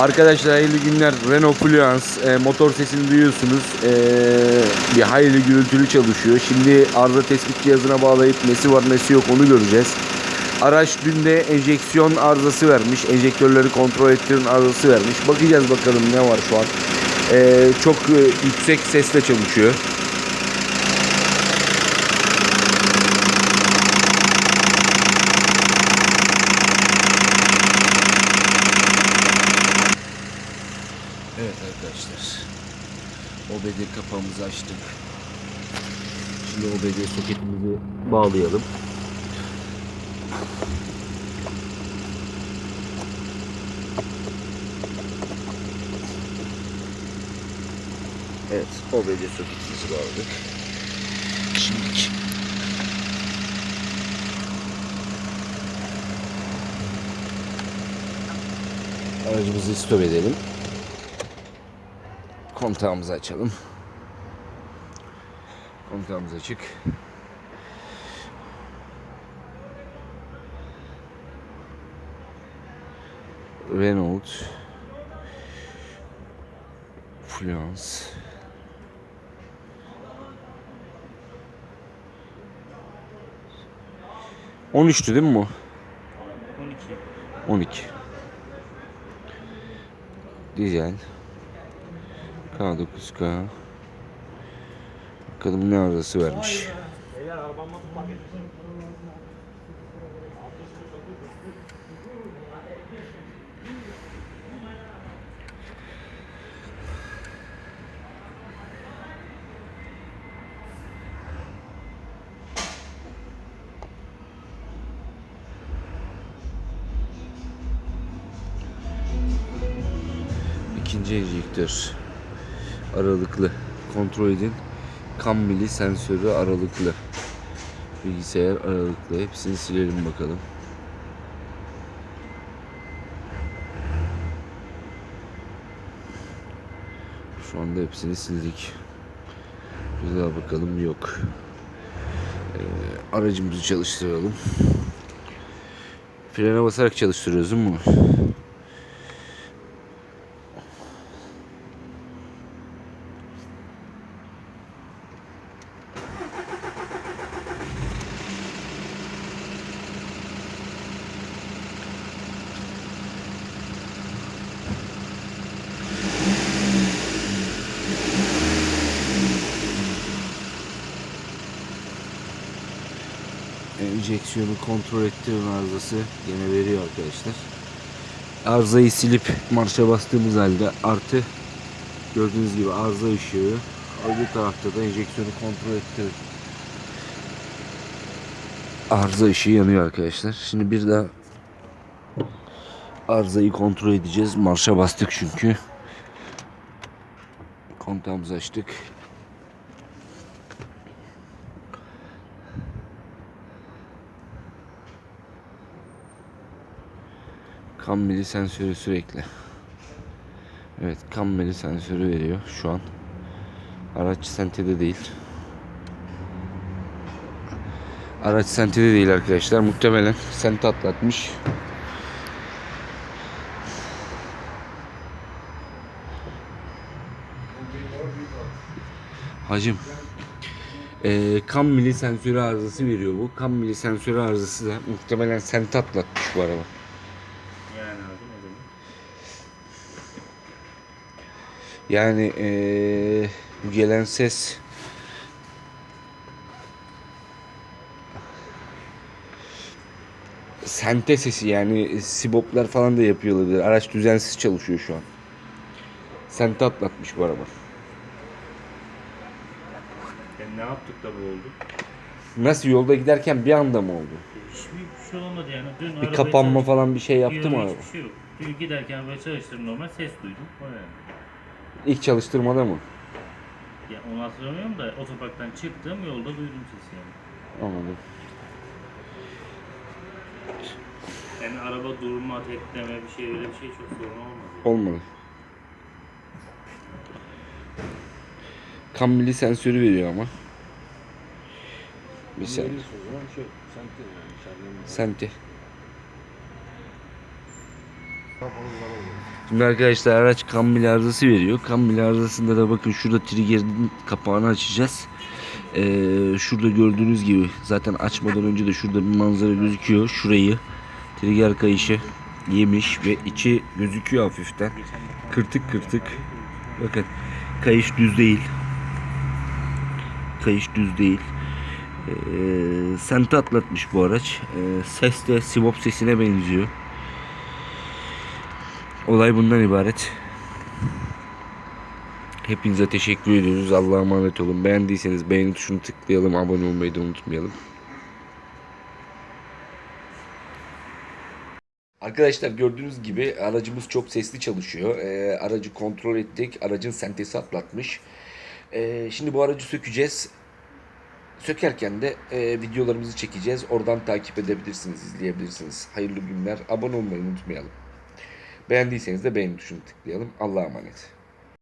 Arkadaşlar hayırlı günler. Renault Fluence e, motor sesini duyuyorsunuz. E, bir hayli gürültülü çalışıyor. Şimdi arıza tespit cihazına bağlayıp nesi var nesi yok onu göreceğiz. Araç dün de enjeksiyon arızası vermiş. Enjektörleri kontrol ettirin arızası vermiş. Bakacağız bakalım ne var şu an. E, çok e, yüksek sesle çalışıyor. Evet arkadaşlar. OBD kapağımızı açtık. Şimdi OBD soketimizi bağlayalım. Evet, OBD soketimizi bağladık. Şimdi aracımızı stop edelim. Kontağımızı açalım. Kontağımız açık. Renault Fluence On üçtü değil mi bu? 12. 12 Dizel K9K Bakalım ne arızası vermiş. İkinci enjektör aralıklı kontrol edin. Kam mili sensörü aralıklı. Bilgisayar aralıklı. Hepsini silelim bakalım. Şu anda hepsini sildik. Bir daha bakalım yok. Ee, aracımızı çalıştıralım. Frene basarak çalıştırıyoruz değil mi? Enjeksiyonu kontrol ettirin arızası gene veriyor arkadaşlar. Arızayı silip marşa bastığımız halde artı gördüğünüz gibi arıza ışığı öbür tarafta da enjeksiyonu kontrol ettirin. Arıza ışığı yanıyor arkadaşlar. Şimdi bir daha arızayı kontrol edeceğiz. Marşa bastık çünkü. Kontağımızı açtık. Kan mili sensörü sürekli. Evet kan mili sensörü veriyor şu an. Araç sentede değil. Araç sentede değil arkadaşlar. Muhtemelen sente atlatmış. Hacım. Ee, kan mili sensörü arızası veriyor bu. Kan mili sensörü arızası da muhtemelen sente atlatmış bu araba. Yani abi ne demek? Yani bu gelen ses sente sesi yani siboplar falan da yapıyor olabilir. Araç düzensiz çalışıyor şu an. Sente atlatmış bu araba. Yani ne yaptık da bu oldu? Nasıl yolda giderken bir anda mı oldu? Hiçbir şey olmadı yani. Dün Bir arabayı kapanma çalış- falan bir şey Yok, yaptı mı araba? Hiçbir şey yok. Dün giderken böyle çalıştırdım normal ses duydum. O yani. İlk çalıştırmada mı? Ya onu hatırlamıyorum da otoparktan çıktım yolda duydum sesi yani. Anladım. Yani araba durma, tekleme bir şey öyle bir şey çok sorun olmadı. Olmadı. Kan mili sensörü veriyor ama. Bir sen. Sente. Şimdi arkadaşlar araç kambil arızası veriyor. Kambil arızasında da bakın şurada trigger'in kapağını açacağız. Ee, şurada gördüğünüz gibi zaten açmadan önce de şurada bir manzara gözüküyor. Şurayı trigger kayışı yemiş ve içi gözüküyor hafiften. Kırtık kırtık. Bakın kayış düz değil. Kayış düz değil. Ee, sente atlatmış bu araç. Ee, ses de Sivop sesine benziyor. Olay bundan ibaret. Hepinize teşekkür ediyoruz. Allah'a emanet olun. Beğendiyseniz beğeni tuşunu tıklayalım. Abone olmayı da unutmayalım. Arkadaşlar gördüğünüz gibi aracımız çok sesli çalışıyor. Ee, aracı kontrol ettik. Aracın sentesi atlatmış. Ee, şimdi bu aracı sökeceğiz. Sökerken de e, videolarımızı çekeceğiz. Oradan takip edebilirsiniz, izleyebilirsiniz. Hayırlı günler. Abone olmayı unutmayalım. Beğendiyseniz de beğeni tuşunu tıklayalım. Allah'a emanet.